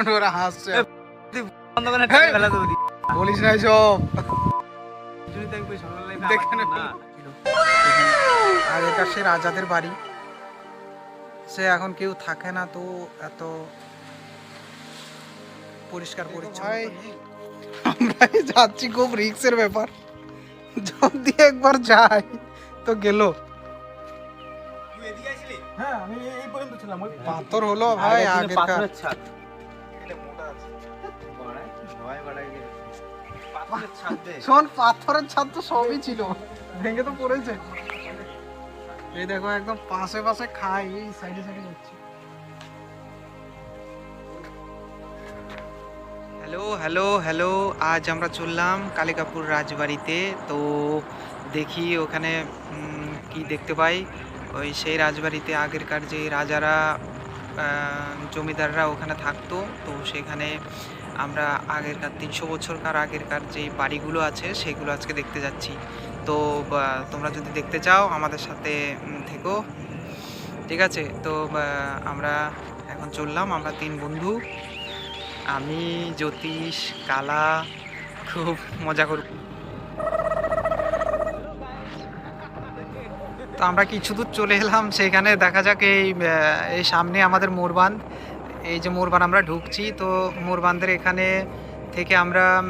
কেমন হাসছে বলিস না আর এটা সে রাজাদের বাড়ি সে এখন কেউ থাকে না তো এত পরিষ্কার পরিচ্ছন্ন আমরা যাচ্ছি খুব রিক্সের ব্যাপার। যদি একবার যাই তো গেল। হ্যাঁ আমি এই পর্যন্ত ছিলাম। পাথর হলো ভাই আগের শোন পাথরের ছাদ তো সবই ছিল। ভেঙে তো পড়েছে। এই দেখো একদম পাশে পাশে খাই এই সাইডে সাইডে যাচ্ছি। হ্যালো হ্যালো হ্যালো আজ আমরা চললাম কালিকাপুর রাজবাড়িতে। তো দেখি ওখানে কি দেখতে পাই। ওই সেই রাজবাড়িতে আগেরকার যে রাজারা জমিদাররা ওখানে থাকতো তো সেখানে আমরা আগেরকার তিনশো বছরকার আগেরকার যে বাড়িগুলো আছে, সেগুলো আজকে দেখতে যাচ্ছি। তো তোমরা যদি দেখতে চাও, আমাদের সাথে থেকো। ঠিক আছে? তো আমরা এখন চললাম। আমরা তিন বন্ধু। আমি, জ্যোতিষ, কালা, খুব মজা করব তো আমরা কিছু দূর চলে এলাম। সেখানে দেখা যাক এই সামনে আমাদের মোরবান্ধ এই যে মোরবান আমরা ঢুকছি, তো মোরবান্ধের এখানে থেকে আমরা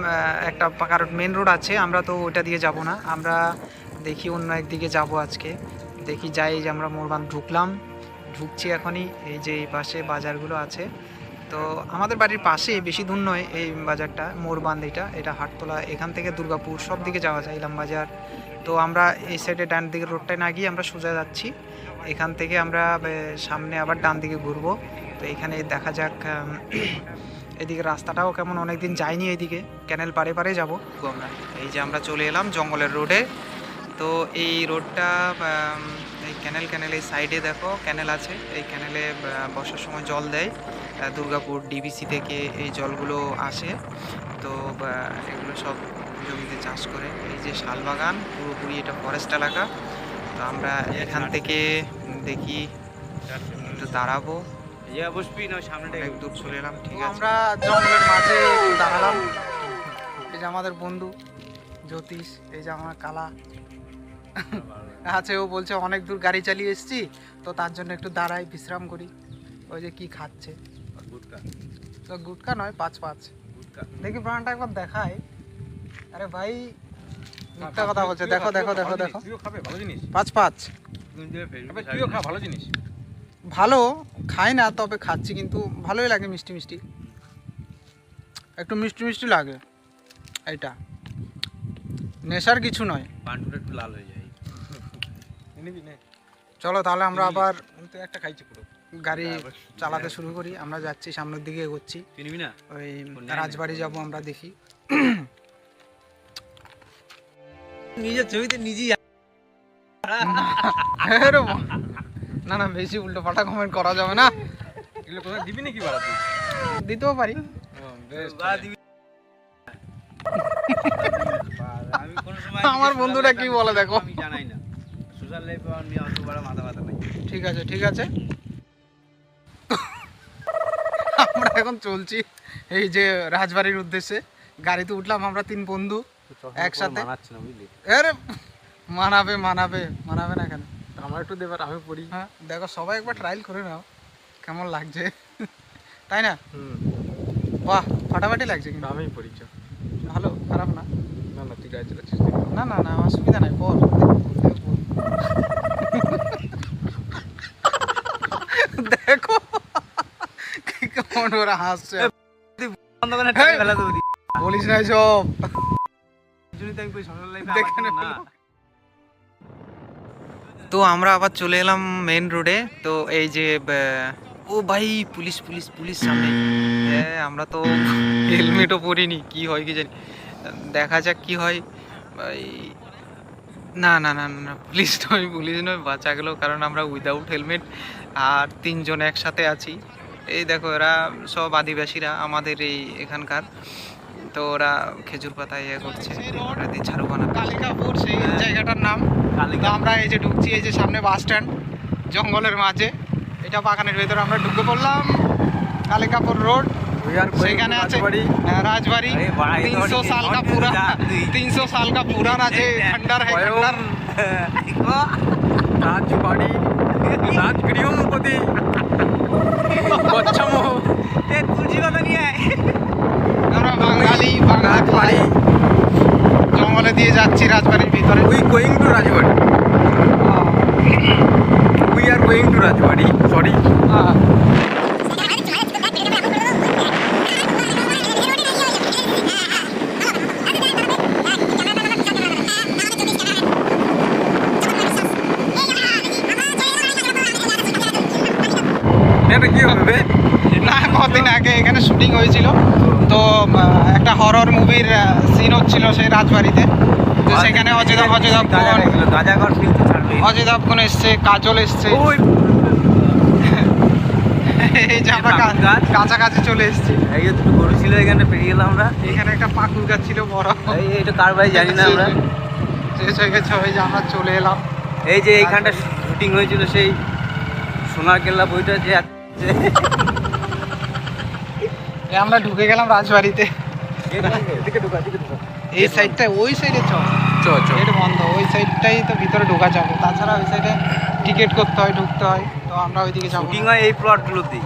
একটা পা- কারণ মেন রোড আছে, আমরা তো ওটা দিয়ে যাব না। আমরা দেখি অন্য একদিকে যাব আজকে। দেখি যাই যে আমরা মোরবান্ধ ঢুকলাম। ঢুকছি এখনই, এই যে এই পাশে বাজারগুলো আছে। তো আমাদের বাড়ির পাশে, বেশি দূর নয়, এই বাজারটা মোরবান্ধ এটা এটা হাটতলা, এখান থেকে দুর্গাপুর, সব দিকে যাওয়া যায়, ইলাম বাজার। তো আমরা এই সাইডে ডান দিকে রোডটায় না গিয়ে আমরা সোজা যাচ্ছি। এখান থেকে আমরা সামনে আবার ডান দিকে ঘুরবো। তো এখানে দেখা যাক এদিকে রাস্তাটাও কেমন অনেকদিন যাইনি এইদিকে ক্যানেল পারে পারে যাব। আমরা এই যে আমরা চলে এলাম জঙ্গলের রোডে। তো এই রোডটা এই ক্যানেল ক্যানেল এই সাইডে দেখো, ক্যানেল আছে। এই ক্যানেলে বর্ষার সময় জল দেয়। দুর্গাপুর ডিবিসি থেকে এই জলগুলো আসে। তো এগুলো সব জমিতে চাষ করে। এই যে শালবাগান পুরোপুরি এটা ফরেস্ট এলাকা। তো আমরা এখান থেকে দেখি, একটু দাঁড়াবো। এই বসবি না সামনেটা অনেক দূর চলে এলাম ঠিক আছে। আমরা জঙ্গলের মাঝে দাঁড়ালাম। এই যে আমাদের বন্ধু জ্যোতিষ এই যে আমার কালা। আছে ও বলছে অনেক দূর গাড়ি চালিয়ে এসেছি তো তার জন্য একটু দাঁড়াই বিশ্রাম করি। ওই যে কি খাচ্ছে। গুটকা। তো গুটকা নয় পাঁচ পাঁচ গুটকা। দেখি প্রাণটা একবার দেখায় আরে ভাই মিথ্যা কথা বলছে। দেখো দেখো দেখো দেখো। খাবে ভালো জিনিস। পাঁচ পাঁচ তুইও খা ভালো জিনিস। ভালো খাই না তবে খাচ্ছি কিন্তু ভালোই লাগে মিষ্টি মিষ্টি। একটু মিষ্টি মিষ্টি লাগে এইটা। নেশার কিছু নয়। একটু লাল হয়ে যায়। চলো তাহলে আমরা আবার একটা খাইছি পুরো। গাড়ি চালাতে শুরু করি আমরা যাচ্ছি সামনের দিকে এগোচ্ছি। না? ওই রাজবাড়ি যাব আমরা দেখি। নিজের ছবিতে নিজেই আরে বাহ। না না বেশি উল্টো পাল্টা কমেন্ট করা যাবে না। এগুলো কোথায় দিবি নাকি বাড়া তুই? দিতেও পারি। বেশ বাড়া দিবি। আমি কোন সময় আমার বন্ধুরা কি বলে দেখো। আমি জানাই না। সোশ্যাল লাইফে আমার অত বড় মাথা ব্যথা নাই। ঠিক আছে ঠিক আছে। আমরা এখন চলছি এই যে রাজবাড়ির উদ্দেশ্যে। গাড়িতে উঠলাম আমরা তিন বন্ধু একসাথে? বুঝলি? আরে মানাবে মানাবে মানাবে না কেন? আমার একটু দেবার আমি পড়ি। হ্যাঁ দেখো সবাই একবার ট্রায়াল করে নাও কেমন লাগছে। তাই না? হুম। বাহ ফাটাফাটি লাগছে কিন্তু। আমি পড়ি চ ভালো খারাপ না? না না তুই গাড়ি চালাচ্ছিস না না না অসুবিধা নাই বল দেখো কেমন ওরা হাসছে। বলিস না সব দেখে নে। তো আমরা আবার চলে এলাম মেন রোডে তো এই যে ও ভাই, পুলিশ পুলিশ পুলিশ সামনে। আমরা তো হেলমেটও পরিনি, কি হয় কি জানি। দেখা যাক কি হয়। ভাই, না না না না পুলিশ নয় পুলিশ নয়, বাঁচা গেল, কারণ আমরা উইদাউট হেলমেট আর তিনজন একসাথে আছি। এই দেখো, এরা সব আদিবাসীরা আমাদের এই এখানকার। তো ওরা খেজুর পাতা ইয়ে করছে ওরা দিয়ে ঝাড়ু কালিকাপুর সেই হ্যাঁ। জায়গাটার নাম। তো আমরা এই যে ঢুকছি এই যে সামনে বাস স্ট্যান্ড জঙ্গলের মাঝে। এটা বাগানের ভেতরে আমরা ঢুকে পড়লাম কালিকাপুর রোড। সেখানে আছে রাজবাড়ি। হ্যাঁ, তিনশো সাল কা পুরা তিনশো সাল কা আছে যে খন্ডার হ্যাঁ খন্ডার রাজবাড়ি রাজগৃহপতি কচ্ছম তুলসী কথা নিয়ে বাঘালি বাঘাপাড়ি জঙ্গলে দিয়ে যাচ্ছি রাজবাড়ির ভিতরে। We going to Rajbari we are going to Rajbari sorry হ্যাঁ হরর মুভির সিন হচ্ছিল সেই রাজবাড়িতে। তো সেখানে অজয় অজয় অজয় দেবগন এসছে কাজল এসছে। এই যে আমরা। কাছাকাছি চলে এসেছি। এই যে দুটো গরু ছিল এখানে পেরিয়ে গেলাম আমরা। এখানে একটা পাকুর গাছ ছিল বড়। এই এটা কার বাড়ি জানি না আমরা। শেষ হয়ে গেছে ওই যে আমরা চলে এলাম। এই যে এইখানটা শুটিং হয়েছিল সেই সোনার কেল্লা বইটা যে আমরা ঢুকে গেলাম রাজবাড়িতে। এই সাইডটা ওই সাইডে চ চ চ। গেট বন্ধ ওই সাইডটাই তো ভিতরে ঢোকা যাবে। তাছাড়া ওই সাইডে টিকিট করতে হয় ঢুকতে হয় তো আমরা ওইদিকে যাব শুটিং হয় এই প্লটগুলোতেই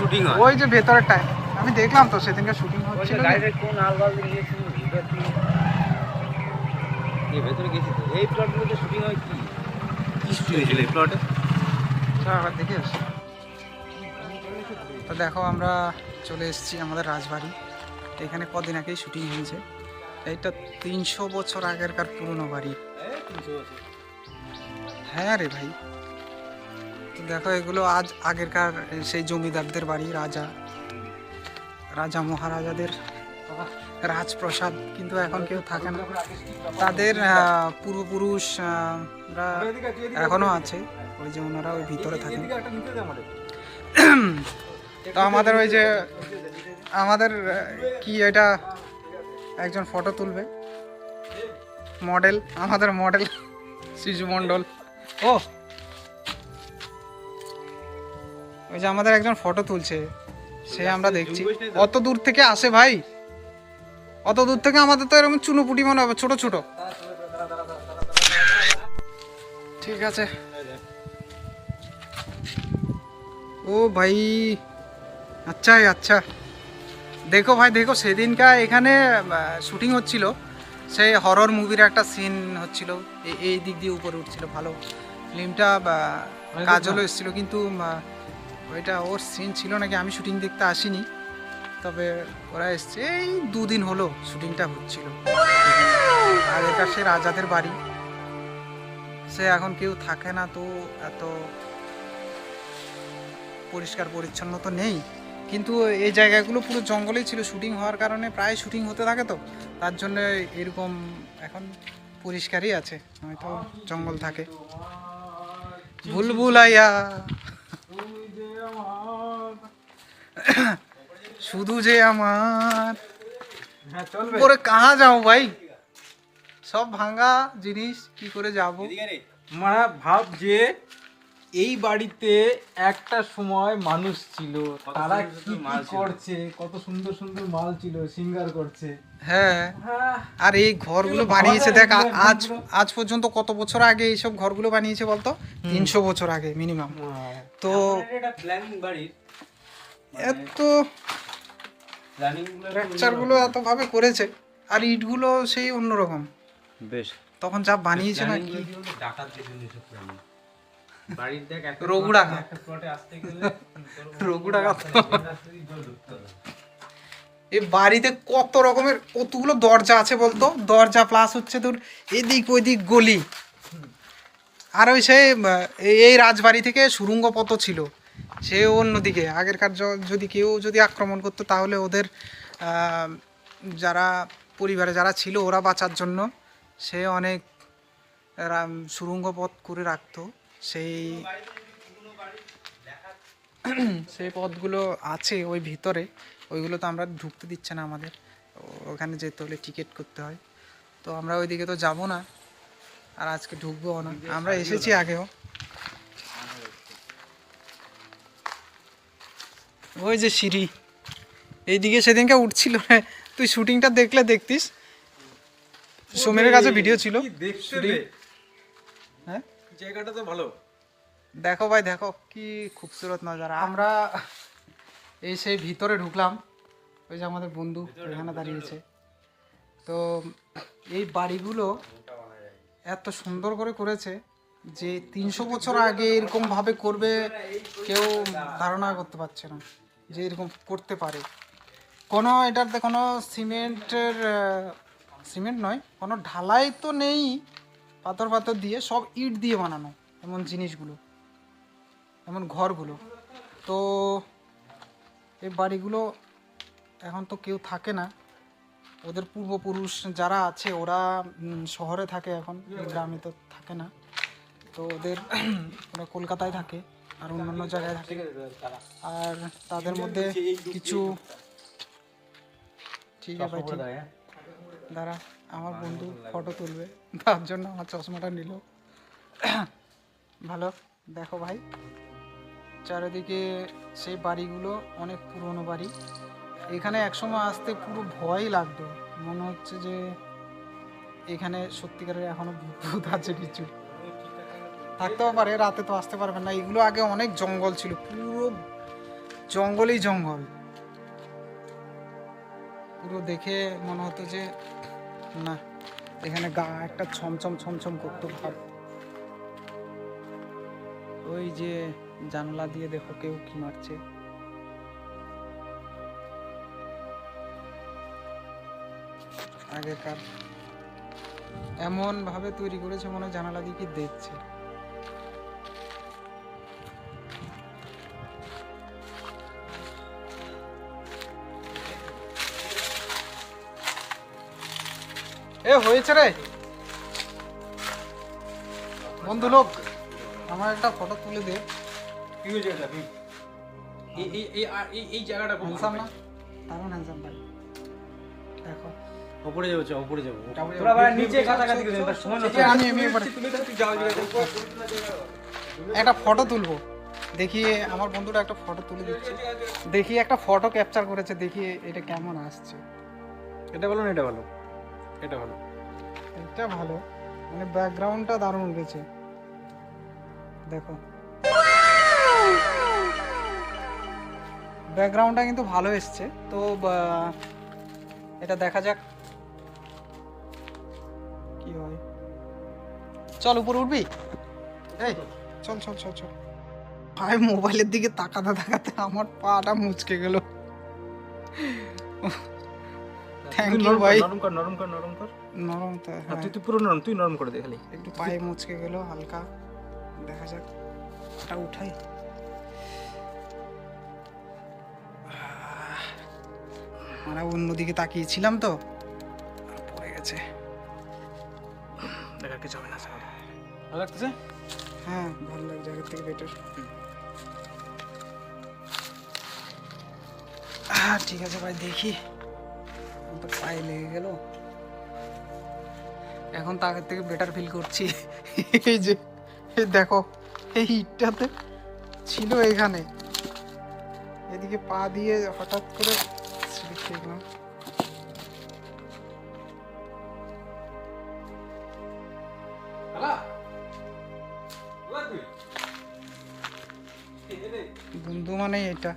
শুটিং হয়। ওই যে ভেতরেরটায় আমি দেখলাম তো সেদিনকে শুটিং হচ্ছিল। কোন আলবাল ভিতর দিয়ে। এই ভেতরে গেছি তো এই প্লটগুলোতে শুটিং হয় কি? কি শুটিং হয়েছিল এই প্লটে আবার দেখে আসি। তো দেখো আমরা চলে এসেছি আমাদের রাজবাড়ি। এখানে কদিন আগেই শুটিং হয়েছে। এইটা তিনশো বছর আগেরকার পুরনো বাড়ি। হ্যাঁ রে ভাই। দেখো এগুলো আজ আগেরকার সেই জমিদারদের বাড়ি রাজা। রাজা মহারাজাদের রাজপ্রসাদ। কিন্তু এখন কেউ থাকে না। তাদের আহ, পূর্বপুরুষ এখনও আছে। ওই যে ওনারা ওই ভিতরে থাকেন। তো আমাদের ওই যে আমাদের কি এটা, একজন ফটো তুলবে। মডেল আমাদের মডেল শিশু মণ্ডল। ও! ওই যে আমাদের একজন ফটো তুলছে, সে আমরা দেখছি। অত দূর থেকে আসে ভাই। অত দূর থেকে আমাদের তো এরকম চুনোপুটি মনে হবে, ছোট ছোট। ঠিক আছে। ও ভাই! আচ্ছা আচ্ছা। দেখো ভাই দেখো সেদিনকা এখানে শুটিং হচ্ছিল। সেই হরর মুভির একটা সিন হচ্ছিল। এই দিক দিয়ে উপরে উঠছিল ভালো। ফিল্মটা কাজলও এসেছিল কিন্তু ওইটা ওর সিন ছিল নাকি আমি শুটিং দেখতে আসিনি। তবে ওরা এসছে এই দুদিন হলো শুটিংটা হচ্ছিল। আর এটা সে রাজাদের বাড়ি। সে এখন কেউ থাকে না তো এত পরিষ্কার পরিচ্ছন্ন তো নেই। কিন্তু এই জায়গাগুলো পুরো জঙ্গলেই ছিল শুটিং হওয়ার কারণে প্রায় শুটিং হতে থাকে তো। তার জন্য এরকম এখন পরিষ্কারই আছে হয়তো জঙ্গল থাকে। বুলবুল আয়া শুধু যে আমার। পরে কাহা যাও ভাই? সব ভাঙা জিনিস কি করে যাব? আমরা ভাব যে এই বাড়িতে একটা সময় মানুষ ছিল। তারা কি মাল করছে কত সুন্দর সুন্দর মাল ছিল সিঙ্গার করছে। হ্যাঁ। হ্যাঁ। আর এই ঘরগুলো বানিয়েছে দেখ আজ আজ পর্যন্ত কত বছর আগে এইসব ঘরগুলো বানিয়েছে বলতো? তিনশো বছর আগে মিনিমাম তো প্ল্যানিং বাড়ির? এত স্ট্রাকচারগুলো এত ভাবে করেছে আর ইটগুলো সেই অন্যরকম। বেশ। তখন যা বানিয়েছে না কি ডাকাত বাড়ির দেখ একটা রঘু plot- প্লটে আসতে গেলে রঘু ডাকাত। রাস্তায় জল ঢুকতে হবে। এই বাড়িতে কত রকমের কতগুলো দরজা আছে বলতো? দরজা প্লাস হচ্ছে তোর এদিক ওইদিক গলি। আর ওই সে এই- রাজবাড়ি থেকে সুরঙ্গ পথ ছিল। সে অন্যদিকে। আগেরকার যদি কেউ যদি আক্রমণ করতো তাহলে ওদের যারা পরিবারে যারা ছিল ওরা বাঁচার জন্য সে অনেক সুরঙ্গ পথ করে রাখতো। সেই সেই পথগুলো আছে ওই ভিতরে। ওইগুলো তো আমরা ঢুকতে দিচ্ছে না আমাদের। ওখানে যেতে হলে টিকিট করতে হয়। তো আমরা ওইদিকে তো যাব না। আর আজকে ঢুকবো না। আমরা এসেছি আগেও। ওই যে সিঁড়ি। এইদিকে সেদিনকে উঠছিল। তুই শুটিংটা দেখলে দেখতিস? সোমের কাছে ভিডিও ছিল। দেখতে জায়গাটা তো ভালো। দেখো ভাই দেখো কি খুবসুরত নজারা। আমরা এই সেই ভিতরে ঢুকলাম ওই যে আমাদের বন্ধু এখানে দাঁড়িয়েছে। তো এই বাড়িগুলো এত সুন্দর করে করেছে যে তিনশো বছর আগে এরকম ভাবে করবে কেউ ধারণা করতে পারছে না যে এরকম করতে পারে। কোনো এটাতে কোনো সিমেন্টের সিমেন্ট নয় কোনো ঢালাই তো নেই পাথর পাথর দিয়ে সব ইট দিয়ে বানানো, এমন জিনিসগুলো, এমন ঘরগুলো। তো এই বাড়িগুলো এখন তো কেউ থাকে না। ওদের পূর্বপুরুষ যারা আছে, ওরা শহরে থাকে এখন, গ্রামে তো থাকে না। তো ওদের, ওরা কলকাতায় থাকে আর অন্যান্য জায়গায় থাকে। আর তাদের মধ্যে কিছু ঠিক আছে দাঁড়া। আমার বন্ধু ফটো তুলবে। তার জন্য আমার চশমাটা নিল। ভালো দেখো ভাই। চারিদিকে সেই বাড়িগুলো অনেক পুরনো বাড়ি। এখানে একসময় আসতে পুরো ভয়ই লাগতো। মনে হচ্ছে যে এখানে সত্যিকারের এখনও ভূত আছে কিছু। থাকতেও পারে রাতে তো আসতে পারবেন না। এগুলো আগে অনেক জঙ্গল ছিল পুরো জঙ্গলই জঙ্গল। পুরো দেখে মনে হতো যে না, এখানে গা একটা ছমছম ছমছম করতো ভাব। ওই যে জানলা দিয়ে দেখো কেউ কি মারছে। আগেকার এমন ভাবে তৈরি করেছে মনে জানালা দিয়ে কি দেখছে। এ হয়েছে রে। বন্ধু লোক আমার একটা ফটো তুলে দে। কি হয়েছে এটা? তুই এই এই এই এই জায়গাটা খুব হ্যান্ডসাম না? দারুণ হ্যান্ডসাম ভাই। দেখো। ওপরে যাব চ, ওপরে যাব। তোরা। আবার নিচে কাছাকাছি করে সময় নষ্ট আমি আমি এবারে তুই যাও একটা ফটো তুলবো। দেখি আমার বন্ধুটা একটা ফটো তুলে দিচ্ছে। দেখি একটা ফটো ক্যাপচার করেছে দেখি এটা কেমন আসছে। এটা বলো না এটা ভালো। এটা ভালো। এটা ভালো। মানে ব্যাকগ্রাউন্ডটা দারুণ উঠেছে। দেখো। ব্যাকগ্রাউন্ডটা কিন্তু ভালো এসছে। তো এটা দেখা যাক। কি হয়? চল, উপরে উঠবি? এই, চল চল চল চল। ভাই, মোবাইলের দিকে তাকাতে তাকাতে আমার পাটা মুচকে গেল। থ্যাংক ইউ ভাই। নরম কর নরম কর নরম কর। নরম তো হ্যাঁ। তুই তুই পুরো নরম তুই নরম করে দে খালি। একটু পায়ে মুচকে গেল হালকা দেখা যাক। উঠাই। আমরা অন্যদিকে তাকিয়েছিলাম তো পড়ে গেছে। দেখা কিছু হবে না ভালো লাগতেছে? হ্যাঁ ভালো লাগছে আগের থেকে বেটার ঠিক আছে ভাই দেখি। তো পায়ে লেগে গেল। এখন তো থেকে বেটার ফিল করছি। এই যে দেখো এই ইটটাতে ছিল এখানে। এদিকে পা দিয়ে হঠাৎ করে খেয়ে বন্ধু মানে এটা।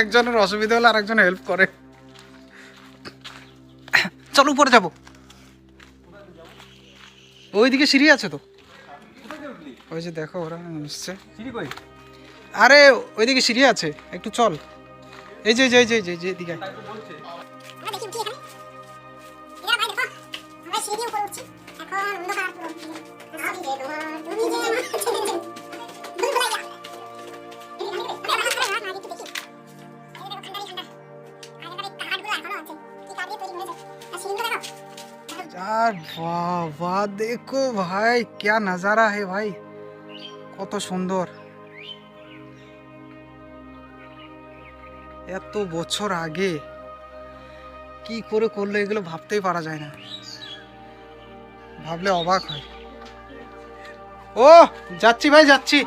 একজনের অসুবিধা হলে আরেকজন হেল্প করে। চল উপরে যাব। ওইদিকে সিঁড়ি আছে তো। ওই যে দেখো ওরা এসছে। আরে ওইদিকে সিঁড়ি আছে। একটু চল। এই যে এই যে এই যে এই দেখো ভাই, ক্যা নজারা হে ভাই। কত সুন্দর। এত বছর আগে কি করে করল এগুলো ভাবতেই পারা যায় না। ভাবলে অবাক হয়। ও, যাচ্ছি ভাই, যাচ্ছি।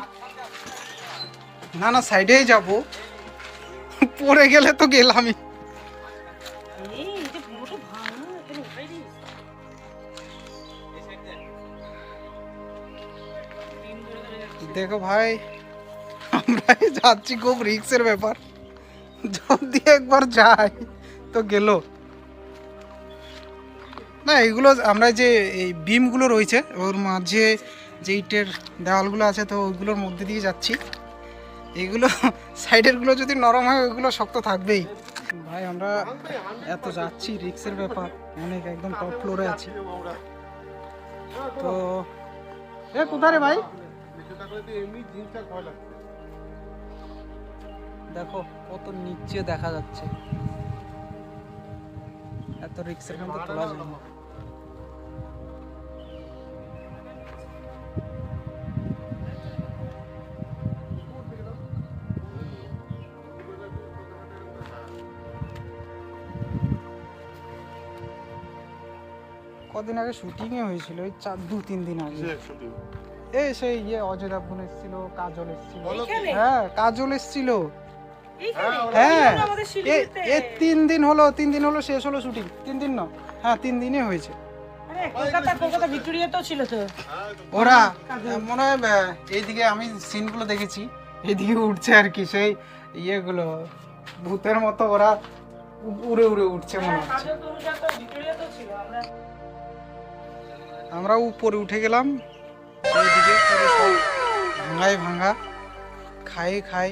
না না সাইডেই যাব। পড়ে গেলে তো গেলামই। দেখো ভাই আমরা যাচ্ছি খুব রিক্সের ব্যাপার। যদি একবার যাই, তো গেল। না, এগুলো আমরা যে এই বিমগুলো রয়েছে, ওর মাঝে যে ইটের দেওয়ালগুলো আছে, তো ওইগুলোর মধ্যে দিয়ে যাচ্ছি। এগুলো, সাইডেরগুলো যদি নরম হয় ওইগুলো শক্ত থাকবেই। ভাই, আমরা এত যাচ্ছি রিক্সের ব্যাপার, অনেক একদম টপ ফ্লোরে আছি। তো, এ কোথায় রে ভাই? দেখো কত নিচে দেখা যাচ্ছে। এত রিক্সের তোলা যায় না। কদিন আগে শুটিংয়ে হয়েছিল ওই চার দু তিন দিন আগে। এই সেই ইয়ে অজয় দেবগুন এসেছিল কাজল এসেছিল? হ্যাঁ কাজল এসেছিল। হ্যাঁ এ এ তিন দিন হলো তিন দিন হলো শেষ হলো শুটিং। তিন দিন না হ্যাঁ তিন দিনই হয়েছে। কলকাতা কলকাতা ছিল তো। ওরা মনে হয় এইদিকে আমি সিনগুলো দেখেছি। এইদিকে উঠছে আর কি সেই ইয়েগুলো। ভূতের মতো ওরা উড়ে উড়ে উঠছে মনে হচ্ছে। ছিল আমরা আমরা উপরে উঠে গেলাম এইদিকে ভাঙা খাই খাই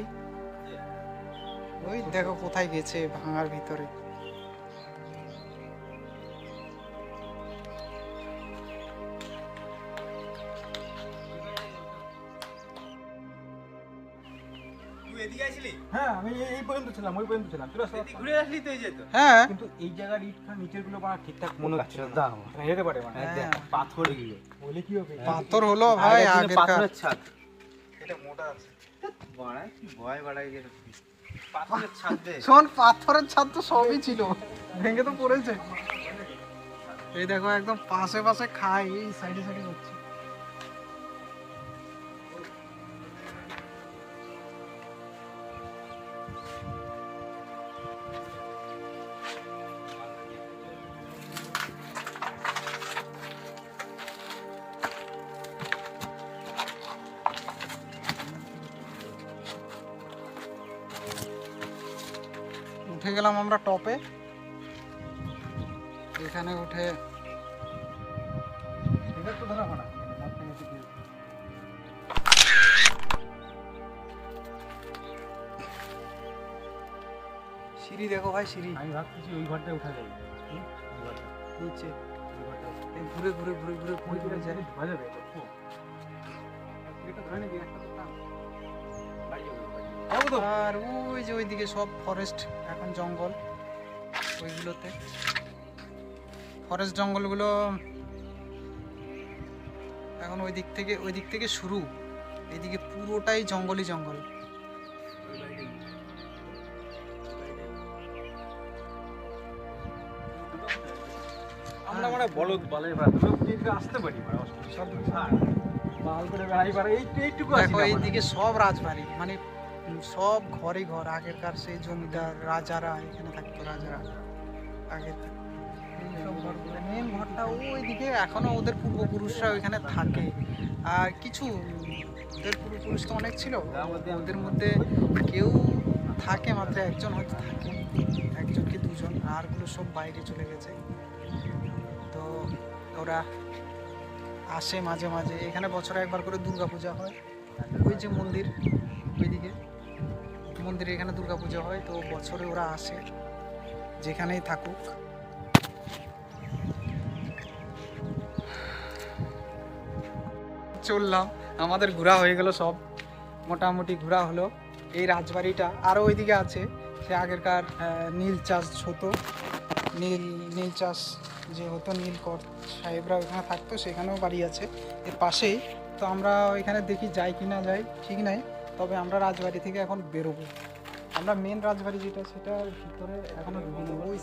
ওই দেখো কোথায় গেছে ভাঙার ভিতরে। এদিকে আসলি? হ্যাঁ আমি এই- এই পর্যন্ত ছিলাম ওই পর্যন্ত ছিলাম। চলে আসো। ঘুরে আসলি তো যেত হ্যাঁ। কিন্তু এই জায়গার ইট নিচেরগুলো বানা ঠিকঠাক মনে হচ্ছে না। দাম পারে মানে হ্যাঁ। পাথর এগুলো বলে কি হবে? পাথর হলো ভাই আগের পাথরের ছাদ। এটা মোটা আছে। বাড়ায় কি ভয় বাড়ায় গেছে পাথরের ছাদ দে শোন পাথরের ছাদ তো সবই ছিল। ভেঙে তো পড়েছে। এই দেখো একদম পাশে পাশে খাই এই সাইডে সাইডে হচ্ছে। উঠে গেলাম আমরা টপে এখানে উঠে সিঁড়ি দেখো ভাই সিঁড়ি। আমি ভাবতেছি ওই ঘরটায় উঠা যাবে ঘরটা, নিচে। ঘরটা। ঘুরে ঘুরে ঘুরে ঘুরে ঘুরে ঘরে যাবে। আর ওই যে ওইদিকে সব ফরেস্ট এখন জঙ্গল ওইগুলোতে। ফরেস্ট জঙ্গলগুলো এখন ওই দিক থেকে ওই দিক থেকে শুরু। এইদিকে পুরোটাই জঙ্গলই জঙ্গল। আমরা মানে বলদ কিন্তু আসতে পারি? মানে বিশাল বাল করে বেড়াই পারে এই এইটুকু দেখো। এইদিকে সব রাজবাড়ি। মানে সব ঘরে ঘর, আগেরকার সেই জমিদার রাজারা এখানে থাকতো রাজারা আগে মেন ঘরটা ওইদিকে, এখনও ওদের পূর্বপুরুষরা ওইখানে থাকে। আর কিছু, ওদের পূর্বপুরুষ তো অনেক ছিল, ওদের মধ্যে কেউ থাকে মাত্র একজন হয়তো থাকে একজন কি দুজন, আরগুলো সব বাইরে চলে গেছে। তো ওরা আসে মাঝে মাঝে, এখানে বছরে একবার করে দুর্গা পূজা হয়। ওই যে মন্দির, ওইদিকে। মন্দিরে এখানে দুর্গা পূজা হয়, তো বছরে ওরা আসে, যেখানেই থাকুক। চললাম, আমাদের ঘোরা হয়ে গেল সব। মোটামুটি ঘোরা হলো। এই রাজবাড়িটা আরও ওইদিকে আছে, সে আগেরকার নীল চাষ হতো। নীল নীল চাষ যে হতো নীলকর সাহেবরা ওইখানে থাকতো, সেখানেও বাড়ি আছে। এর পাশেই, তো আমরা ওইখানে দেখি যাই কি না যাই, ঠিক নাই। তবে আমরা রাজবাড়ি থেকে এখন বেরোবো। আমরা মেন রাজবাড়ি যেটা, সেটার ভিতরে এখনও ঢুকিনি। ওই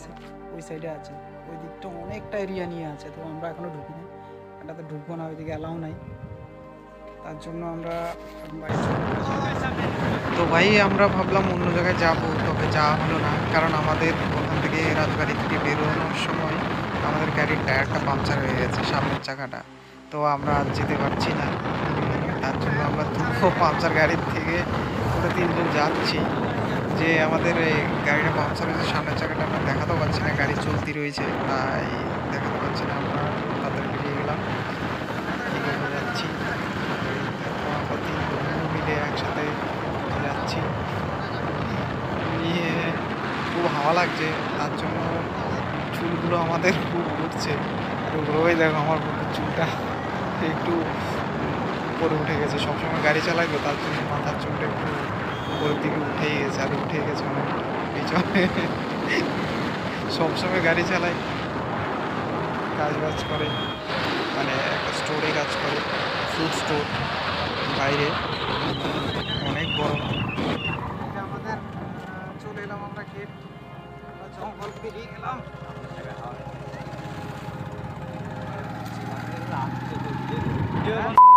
ওই সাইডে আছে। ওই দিকটা অনেকটা এরিয়া নিয়ে আছে, তো আমরা এখনও ঢুকিনি। এটাতে ঢুকবো না, ওইদিকে অ্যালাউ নাই। তার জন্য আমরা। তো ভাই, আমরা ভাবলাম অন্য জায়গায় যাব, তবে যাওয়া হলো না। কারণ আমাদের ওখান থেকে রাজবাড়ি থেকে বেরোনোর সময় আমাদের গাড়ির টায়ারটা পাংচার হয়ে গেছে, সামনের চাকাটা। তো আমরা যেতে পারছি না। তার জন্য আমরা দুটো পাংচার গাড়ির থেকে পুরো তিনজন যাচ্ছি। যে আমাদের গাড়িটা পাংচার হয়েছে, সামনের চাকাটা আমরা দেখাতেও পাচ্ছি না, গাড়ি চলতি রয়েছে, তাই দেখাতে পাচ্ছি না আমরা তাড়াতাড়ি বেরিয়ে গেলাম। যাচ্ছি। মিলে একসাথে যাচ্ছি। নিয়ে খুব হাওয়া লাগছে, তার জন্য চুলগুলো আমাদের খুব উঠছে ওই দেখো আমার চুলটা একটু উপরে উঠে গেছে। সবসময় গাড়ি চালাই তো তার জন্য মাথার চুলটা একটু উপরের দিকে উঠেই গেছে আর উঠে গেছে অনেক পিছনে। সবসময় গাড়ি চালাই কাজ বাজ করে মানে একটা স্টোরে কাজ করে ফুড স্টোর বাইরে। অনেক বড়। আমাদের চলে এলাম আমরা গেট। জঙ্গল পেরিয়ে গেলাম। এই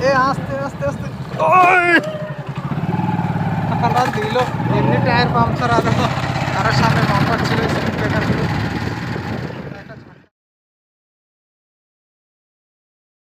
এ আস্তে আস্তে আস্তে। দিল। এমনি টায়ার পাংচার আর তারা